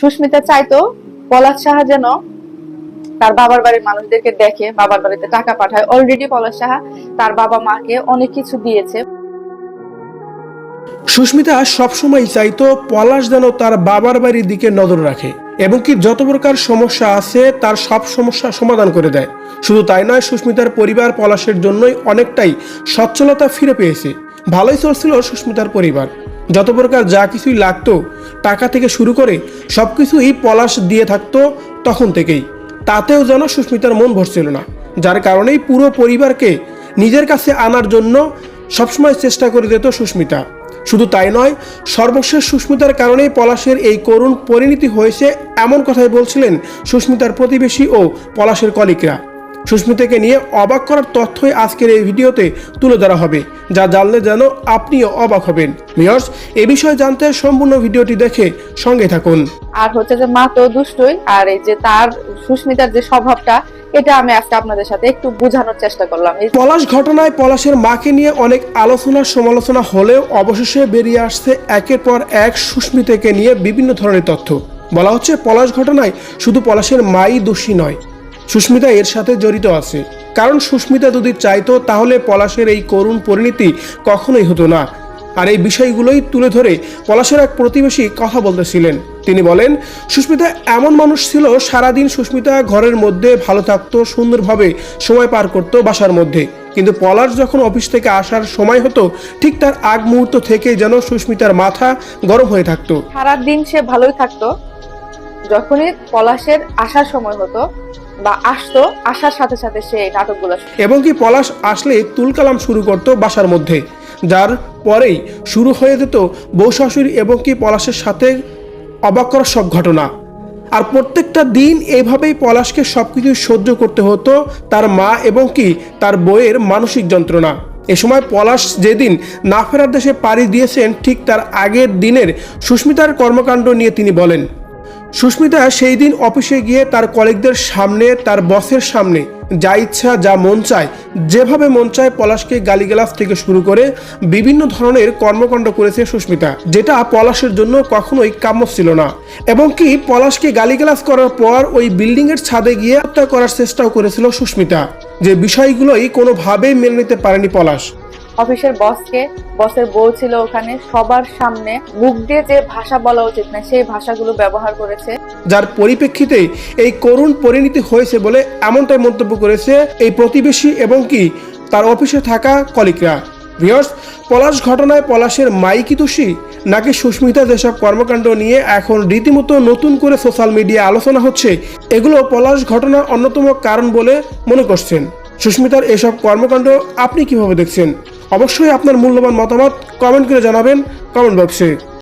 সুস্মিতা চাইতো পলাশ সাহা যেন তার বাবার বাড়ির মানুষদেরকে দেখে, বাবার বাড়িতে টাকা পাঠায়। অলরেডি পলাশ সাহা তার বাবা মাকে অনেক কিছু দিয়েছে। সুস্মিতা সবসময় চাইতো পলাশ যেন তার বাবার বাড়ির দিকে নজর রাখে এবং কি যত প্রকার সমস্যা আছে তার সব সমস্যা সমাধান করে দেয়। শুধু তাই নয়, সুস্মিতার পরিবার পলাশের জন্যই অনেকটাই সচ্ছলতা ফিরে পেয়েছে। ভালোই চলছিল সুস্মিতার পরিবার। যত প্রকার যা কিছুই লাগতো, টাকা থেকে শুরু করে সব কিছুই পলাশ দিয়ে থাকতো তখন থেকেই। তাতেও যেন সুস্মিতার মন ভরছিল না, যার কারণেই পুরো পরিবারকে নিজের কাছে আনার জন্য সবসময় চেষ্টা করে দিত সুস্মিতা। শুধু তাই নয়, সর্বশেষ সুস্মিতার কারণেই পলাশের এই করুণ পরিণতি হয়েছে এমন কথাই বলছিলেন সুস্মিতার প্রতিবেশী ও পলাশের কলিকরা সুস্মিতাকে নিয়ে অবাক করার তথ্যই আজকের এই ভিডিওতে তুলে ধরা হবে যা জানলে যেন আপনিও অবাক হবেন। মিয়র্স এ বিষয়ে জানতে সম্পূর্ণ ভিডিওটি দেখে সঙ্গে থাকুন। আর হচ্ছে যে মা তো দুষ্টই আর এই যে তার সুস্মিতার যে স্বভাবটা এটা আমি আজকে আপনাদের সাথে একটু বোঝানোর চেষ্টা করলাম। পলাশ ঘটনায় পলাশের মাকে নিয়ে অনেক আলোচনা সমালোচনা হলেও অবশেষে বেরিয়ে আসছে একের পর এক সুস্মিতাকে নিয়ে বিভিন্ন ধরনের তথ্য। বলা হচ্ছে পলাশ ঘটনায় শুধু পলাশের মাই দোষী নয় সুস্মিতা এর সাথে জড়িত আছে। কারণ সুস্মিতা যদি চাইতো, তাহলে পলাশের এই করুণ পরিণতি কখনোই হতো না। আর এই বিষয়গুলোই তুলে ধরে পলাশের এক প্রতিবেশী কথা বলতেছিলেন। তিনি বলেন, সুস্মিতা এমন মানুষ ছিল, সারাদিন সুস্মিতা ঘরের মধ্যে ভালো থাকতো, সুন্দরভাবে সময় পার করতো বাসার মধ্যে। কিন্তু পলাশ যখন অফিস থেকে আসার সময় হতো, ঠিক তার আগ মুহূর্ত থেকে যেন সুস্মিতার মাথা গরম হয়ে থাকতো। সারাদিন সে ভালোই থাকতো। যখনই পলাশের আসার সময় হতো বা আসতো, আসার সাথে সাথে সে নাটকগুলো এবং কি পলাশ আসলে তুলকালাম শুরু করতো বাসার মধ্যে, যার পরেই শুরু হয়ে যেত বউ শাশুড়ি এবং কি পলাশের সাথে অবাক করার সব ঘটনা। আর প্রত্যেকটা দিন এইভাবেই পলাশকে সব কিছু সহ্য করতে হতো তার মা এবং কি তার বইয়ের মানসিক যন্ত্রণা। এ সময় পলাশ যেদিন না ফেরার দেশে পাড়ি দিয়েছেন, ঠিক তার আগের দিনের সুস্মিতার কর্মকাণ্ড নিয়ে তিনি বলেন। সুস্মিতা সেই দিন অফিসে গিয়ে তার কলিগদের সামনে, তার বসের সামনে যা ইচ্ছা, যা মন চায়, যেভাবে মন চায় পলাশকে গালিগালাজ থেকে শুরু করে বিভিন্ন ধরনের কর্মকাণ্ড করেছে সুস্মিতা, যেটা পলাশের জন্য কখনোই কাম্য ছিল না। এবং কি পলাশকে গালিগালাজ করার পর ওই বিল্ডিং এর ছাদে গিয়ে হত্যা করার চেষ্টাও করেছিল সুস্মিতা, যে বিষয়গুলোই কোনোভাবেই মেনে নিতে পারেনি পলাশ। অফিসের বসকে, বসের বউ ছিল ওখানে, সবার সামনে মুখ দিয়ে যে ভাষা বলা উচিত না, সেই ভাষাগুলো ব্যবহার করেছে। যার পরিপ্রেক্ষিতে এই করুণ পরিণতি হয়েছে বলে এমনটাই মন্তব্য করেছে এই প্রতিবেশী এবং কি তার অফিসে থাকা কলিকরা ভিওর্স পলাশ ঘটনায় পলাশের মাইকি দোষী? নাকি সুস্মিতা যেসব কর্মকাণ্ড নিয়ে এখন রীতিমতো নতুন করে সোশ্যাল মিডিয়া আলোচনা হচ্ছে, এগুলো পলাশ ঘটনার অন্যতম কারণ বলে মনে করছেন? সুস্মিতার এসব কর্মকাণ্ড আপনি কীভাবে দেখছেন? অবশ্যই আপনার মূল্যবান মতামত কমেন্ট করে জানাবেন কমেন্ট বক্সে